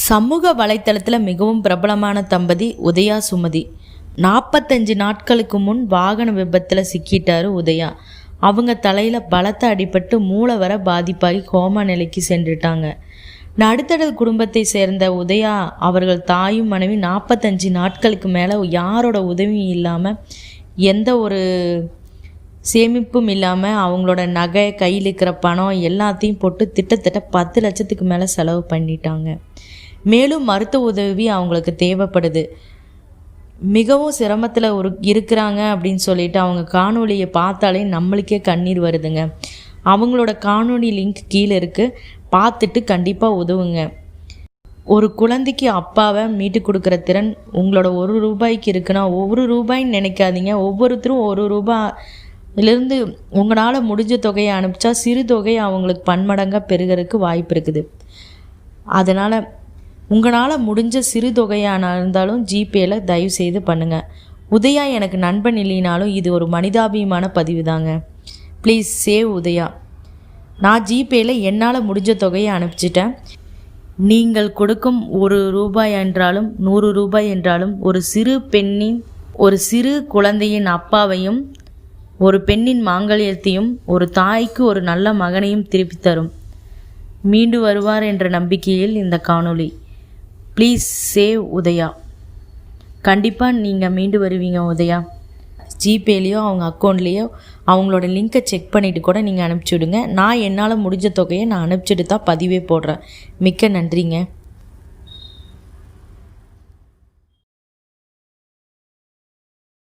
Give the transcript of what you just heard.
சமூக வலைத்தளத்தில் மிகவும் பிரபலமான தம்பதி உதயா சுமதி. நாற்பத்தஞ்சு நாட்களுக்கு முன் வாகன விபத்தில் சிக்கிட்டாரு உதயா. அவங்க தலையில் பலத்த அடிபட்டு மூளை வர பாதிப்பாகி கோமா நிலைக்கு சென்றுட்டாங்க. நடுத்தர குடும்பத்தை சேர்ந்த உதயா அவர்கள் தாயும் மனைவி நாற்பத்தஞ்சு நாட்களுக்கு மேலே யாரோட உதவியும் இல்லாமல் எந்த ஒரு சேமிப்பும் இல்லாமல் அவங்களோட நகை கையில் இருக்கிற பணம் எல்லாத்தையும் போட்டு திட்டத்தட்ட பத்து லட்சத்துக்கு மேலே செலவு பண்ணிட்டாங்க. மேலும் மருத்துவ உதவி அவங்களுக்கு தேவைப்படுது. மிகவும் சிரமத்தில் ஒரு இருக்கிறாங்க அப்படின்னு சொல்லிட்டு அவங்க காணொலியை பார்த்தாலே நம்மளுக்கே கண்ணீர் வருதுங்க. அவங்களோட காணொலி லிங்க் கீழே இருக்குது பார்த்துட்டு கண்டிப்பாக உதவுங்க. ஒரு குழந்தைக்கு அப்பாவை மீட்டு கொடுக்குற திறன் உங்களோட ஒரு ரூபாய்க்கு இருக்குன்னா ஒவ்வொரு ரூபாய்ன்னு நினைக்காதீங்க. ஒவ்வொருத்தரும் ஒரு ரூபாயிலிருந்து உங்களால் முடிஞ்ச தொகையை அனுப்பிச்சா சிறு தொகை அவங்களுக்கு பன்மடங்காக பெருகிறதுக்கு வாய்ப்பு இருக்குது. அதனால் உங்களால் முடிஞ்ச சிறு தொகையான இருந்தாலும் ஜிபேயில் தயவு செய்து பண்ணுங்கள் உதயா எனக்கு நண்பன் இல்லைனாலும் இது ஒரு மனிதாபிமான பதிவு தாங்க ப்ளீஸ் சேவ் உதயா. நான் ஜிபேயில் என்னால் முடிஞ்ச தொகையை அனுப்பிச்சிட்டேன். நீங்கள் கொடுக்கும் ஒரு ரூபாய் என்றாலும் நூறு ரூபாய் என்றாலும் ஒரு சிறு பெண்ணின் ஒரு சிறு குழந்தையின் அப்பாவையும் ஒரு பெண்ணின் மாங்கல்யத்தையும் ஒரு தாய்க்கு ஒரு நல்ல மகனையும் திருப்பி தரும் மீண்டு வருவார் என்ற நம்பிக்கையில் இந்த காணொளி. ப்ளீஸ் சேவ் உதயா கண்டிப்பாக நீங்கள் மீண்டு வருவீங்க உதயா. ஜிபேலேயோ அவங்க அக்கௌண்ட்லேயோ அவங்களோட லிங்க்கை செக் பண்ணிவிட்டு கூட நீங்கள் அனுப்பிச்சி விடுங்க நான் என்னால் முடிஞ்ச தொகையை நான் அனுப்பிச்சிட்டு தான் பதிவே போடுறேன். மிக்க நன்றிங்க.